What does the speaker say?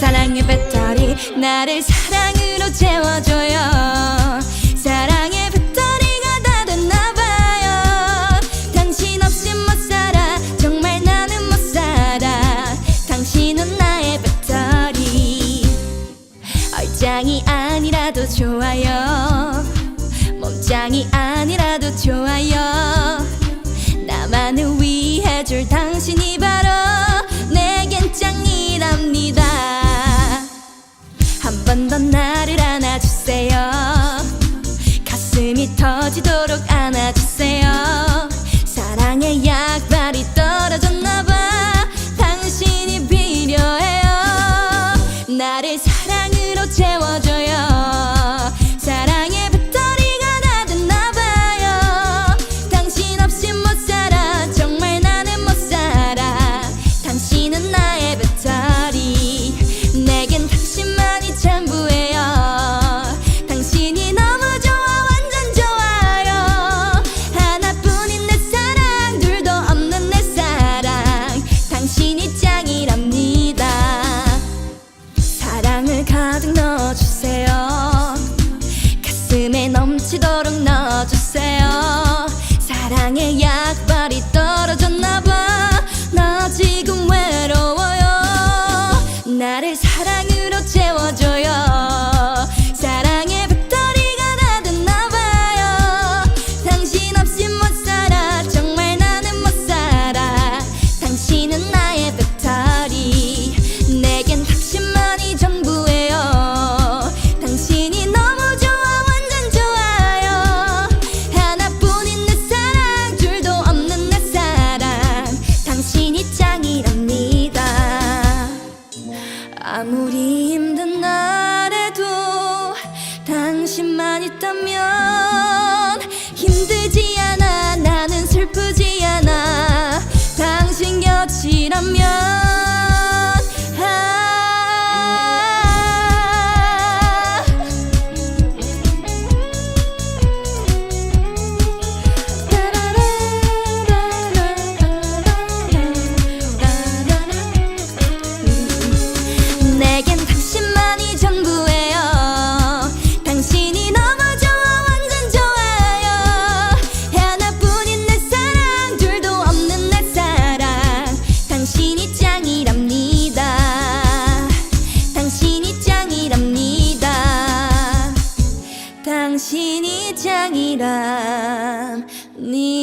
사랑의 배터리 나를 사랑으로 채워줘요. 사랑의 배터리가 다 됐나봐요. 당신 없이 못 살아 정말 나는 못 살아. 당신은 나의 배터리. 얼짱이 아니라도 좋아요. 몸 짱이 아니라도 좋아요. 나만을 위해 줄 당신이 바로 내겐 짱이랍니다. 한 번 더 나를 안아주세요. 가슴이 터지도록 안아주세요. 사랑의 약발이 떨어졌나봐. 당신이 필요해요. 나를 사랑으로 채워줘요 약발이 떨어졌나봐. 나 지금 외로워요. 나를 사랑으로 채워줘요 아무리 힘든 날에도 당신만 있다면 ni